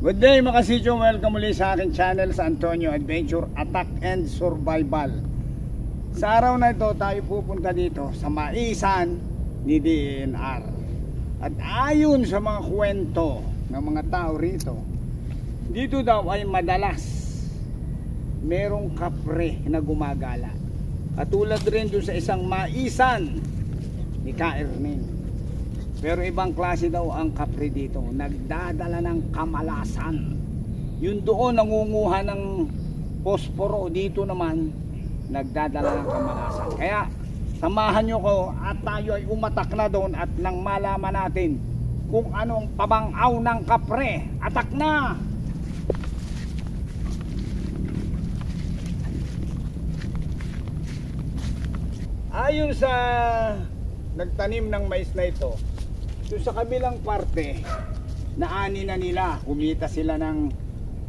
Good day mga kasityo, welcome muli sa aking channel sa Antonio Adventure Attack and Survival. Sa araw na ito tayo pupunta dito sa Maisan ni DNR At ayon sa mga kwento ng mga tao rito Dito daw ay madalas merong kapre na gumagala. Katulad rin doon sa isang Maisan ni Ka Erning pero ibang klase daw ang kapre dito. Nagdadala ng kamalasan. Yun doon nangunguha ng posporo. Dito naman nagdadala ng kamalasan. Kaya samahan nyo ko at tayo ay umatak na doon at nang malaman natin kung anong pabangaw ng kapre. Atak na! Ayon sa nagtanim ng mais na ito, So sa kabilang parte, naani na nila, kumita sila ng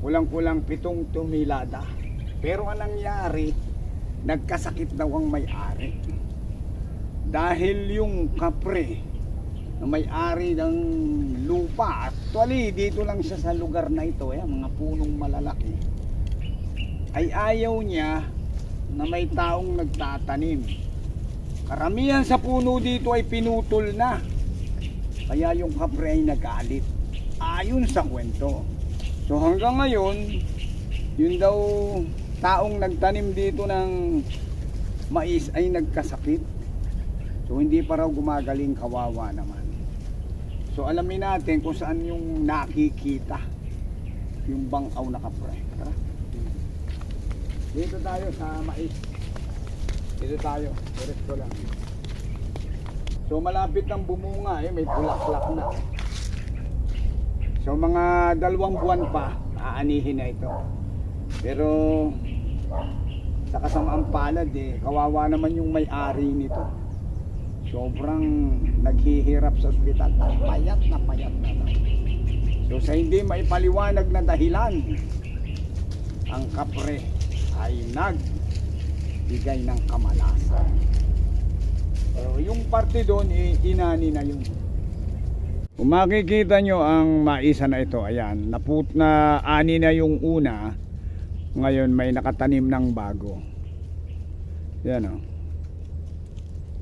kulang-kulang pitong tumilada. Pero ang nangyari, nagkasakit daw ang may-ari. Dahil yung kapre na may-ari ng lupa, actually dito lang siya sa lugar na ito, eh, mga punong malalaki, ay ayaw niya na may taong nagtatanim. Karamihan sa puno dito ay pinutol na. Kaya yung kapre ay nagalit. Ayon sa kwento. So hanggang ngayon, yun daw taong nagtanim dito ng mais ay nagkasakit. So hindi pa raw gumagaling kawawa naman. So alamin natin kung saan yung nakikita yung bangaw na kapre. Tara. Dito tayo sa mais. Dito tayo. Diretso lang. So malapit ng bumunga eh, may bulaklak na. So mga dalawang buwan pa, aanihin na ito. Pero sa kasamaang palad eh, kawawa naman yung may-ari nito. Sobrang naghihirap sa ospital. Payat na payat na daw. So sa hindi maipaliwanag na dahilan, ang kapre ay nagbigay ng kamalasan. Pero yung parte doon, eh, inani na yun. Kung makikita nyo ang maisa na ito, ayan, naput na ani na yung una, ngayon may nakatanim ng bago. Yan o.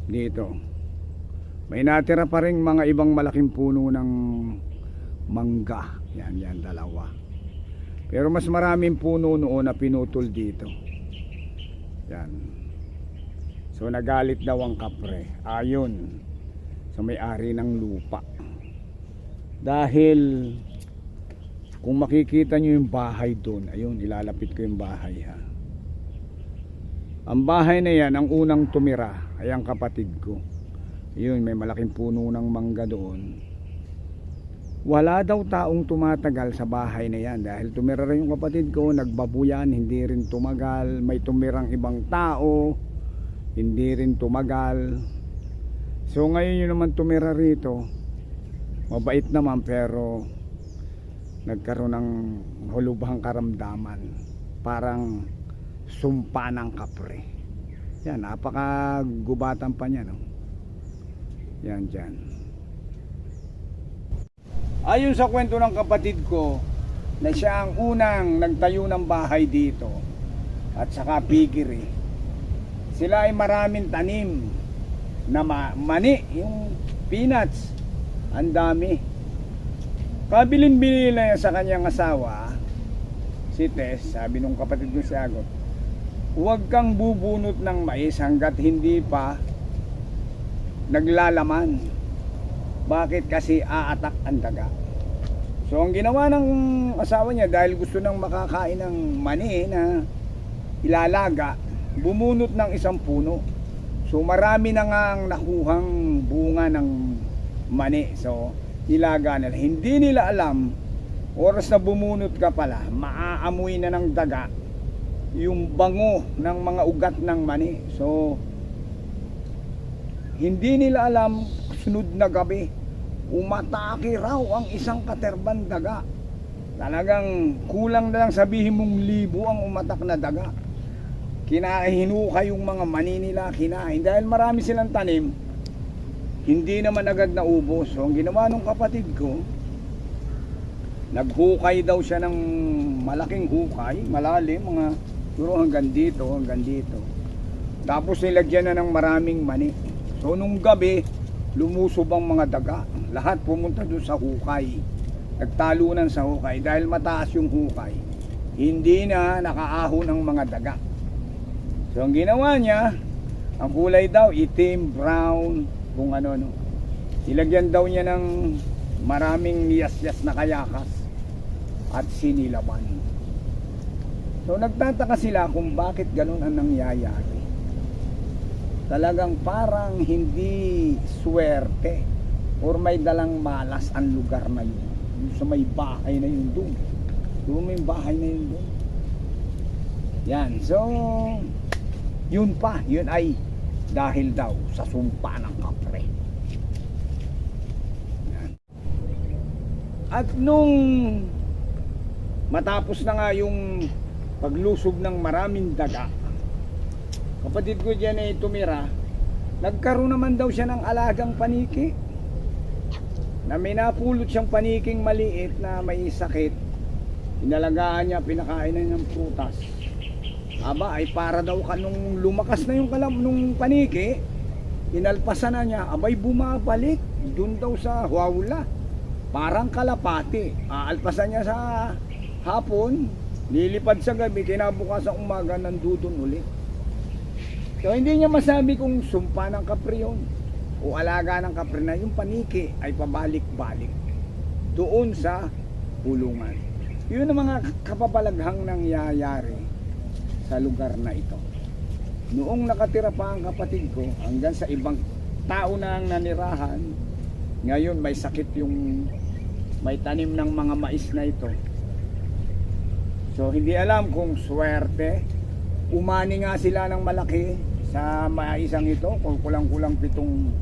Dito. May natira pa rin mga ibang malaking puno ng mangga. Yan, yan, dalawa. Pero mas maraming puno noon na pinutol dito. Yan. So nagalit daw ang kapre. Ayon sa may-ari ng lupa. Dahil kung makikita nyo yung bahay doon, ayun, ilalapit ko yung bahay ha. Ang bahay na yan, ang unang tumira, ay ang kapatid ko. Ayun, may malaking puno ng mangga doon. Wala daw taong tumatagal sa bahay na yan dahil tumira rin yung kapatid ko, nagbabuyan, hindi rin tumagal, may tumirang ibang tao, hindi rin tumagal. So ngayon yun naman tumira rito. Mabait naman pero nagkaroon ng hulubhang karamdaman. Parang sumpa ng kapre. Yan napakagubatan pa niya no? Yan dyan. Ayon sa kwento ng kapatid ko na siya ang unang nagtayo ng bahay dito at saka pigiri sila ay maraming tanim na ma- mani, yung peanuts. Ang dami. Kabilin-bili na sa kanyang asawa, si Tess, sabi nung kapatid ko si Agot, huwag kang bubunot ng mais hanggat hindi pa naglalaman. Bakit? Kasi aatak ang daga. So ang ginawa ng asawa niya dahil gusto nang makakain ng mani na ilalaga, bumunot ng isang puno. So marami na nga ang nakuhang bunga ng mani. So nilaga nila. Hindi nila alam, oras na bumunot ka pala, maaamoy na ng daga yung bango ng mga ugat ng mani. So hindi nila alam, sunod na gabi, umatake raw ang isang katerban daga. Talagang kulang na lang sabihin mong libo ang umatak na daga kinahinuka yung mga mani nila kinain dahil marami silang tanim hindi naman agad naubos so ang ginawa ng kapatid ko Naghukay daw siya ng malaking hukay, malalim, mga siguro hanggang dito, hanggang dito. Tapos nilagyan na ng maraming mani. So nung gabi, lumusob ang mga daga. Lahat pumunta doon sa hukay. Nagtalunan sa hukay dahil mataas yung hukay. Hindi na nakaahon ang mga daga. So ang ginawa niya, ang kulay daw itim, brown, kung ano no. Ilagyan daw niya ng maraming yas-yas na kayakas at sinilaban. So nagtataka sila kung bakit ganun ang nangyayari. Talagang parang hindi swerte or may dalang malas ang lugar na yun. Yung sa may bahay na yun doon. Doon may bahay na yun doon. Yan. So, yun pa. Yun ay dahil daw sa sumpa ng kapre. At nung matapos na nga yung paglusob ng maraming daga, kapatid ko dyan ay tumira, nagkaroon naman daw siya ng alagang paniki. Na may napulot siyang paniking maliit na may sakit. Inalagaan niya, pinakain na niya ng prutas. Aba, ay para daw ka nung lumakas na yung kalam nung paniki, inalpasan na niya, abay bumabalik dun daw sa hawla. Parang kalapati. Aalpasan niya sa hapon, lilipad sa gabi, kinabukas ang umaga, nandudun ulit. So hindi niya masabi kung sumpa ng kapre yun o alaga ng kapre na yung paniki ay pabalik-balik doon sa pulungan. Yun ang mga kapapalaghang nangyayari sa lugar na ito. Noong nakatira pa ang kapatid ko hanggang sa ibang tao na ang nanirahan, ngayon may sakit yung may tanim ng mga mais na ito. So hindi alam kung swerte. Umani nga sila ng malaki sa maisang ito, kung kulang-kulang pitong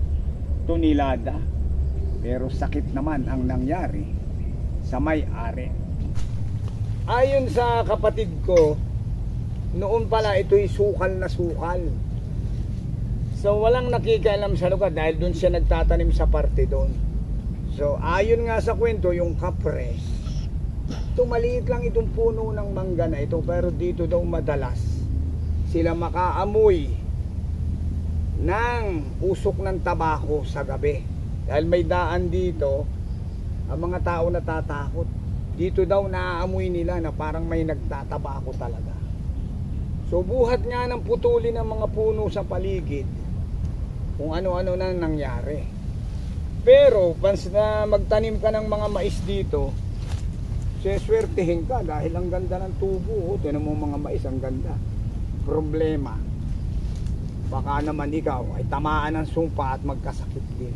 tonelada. Pero sakit naman ang nangyari sa may-ari. Ayon sa kapatid ko, noon pala ito'y sukal na sukal. So walang nakikialam sa lugar dahil doon siya nagtatanim sa parte doon. So ayon nga sa kwento yung kapre, ito maliit lang itong puno ng mangga na ito pero dito daw madalas sila makaamoy ng usok ng tabako sa gabi. Dahil may daan dito, ang mga tao natatakot. Dito daw naaamoy nila na parang may nagtatabako talaga. So buhat nga ng putulin ng mga puno sa paligid kung ano-ano na nangyari. Pero once na magtanim ka ng mga mais dito, seswertehin ka dahil ang ganda ng tubo. Oh, tinan mo mga mais, ang ganda. Problema. Baka naman ikaw ay tamaan ng sumpa at magkasakit din.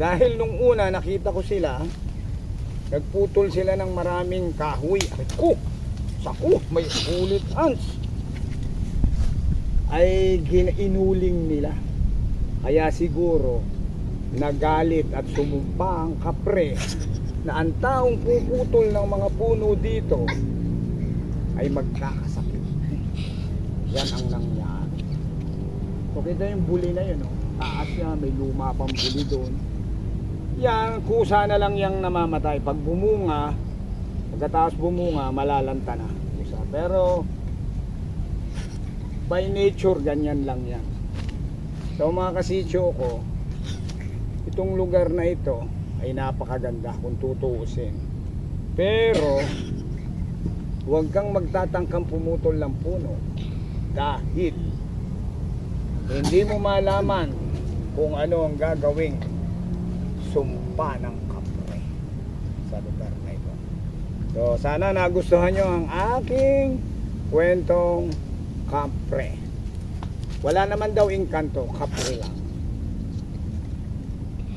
Dahil nung una nakita ko sila, nagputol sila ng maraming kahoy. Ay ko, saku, may ulit ants. Ay ginainuling nila. Kaya siguro nagalit at sumumpa ang kapre na ang taong puputol ng mga puno dito ay magkakasakit. Yan ang nangyari. So kita yung buli na yun, oh. taas niya, may luma pang buli doon. Yan, kusa na lang yung namamatay. Pag bumunga, pagkatapos bumunga, malalanta na. Kusa. Pero, by nature, ganyan lang yan. So mga kasityo ko, itong lugar na ito ay napakaganda kung tutuusin. Pero, huwag kang magtatangkang pumutol ng puno dahil hindi mo malaman kung ano ang gagawing sumpa ng kapre sa lugar na ito. So, sana nagustuhan nyo ang aking kwentong kapre. Wala naman daw inkanto, kapre lang.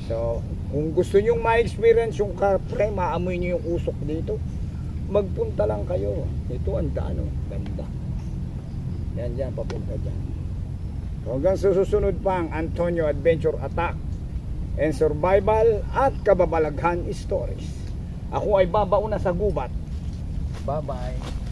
So, kung gusto nyo ma-experience yung kapre, maamoy nyo yung usok dito, magpunta lang kayo. Ito ang daan, oh. ganda. Yan dyan, papunta dyan. So, hanggang sa susunod pa ang Antonio Adventure Attack and Survival at Kababalaghan Stories. Ako ay babauna sa gubat. Bye-bye.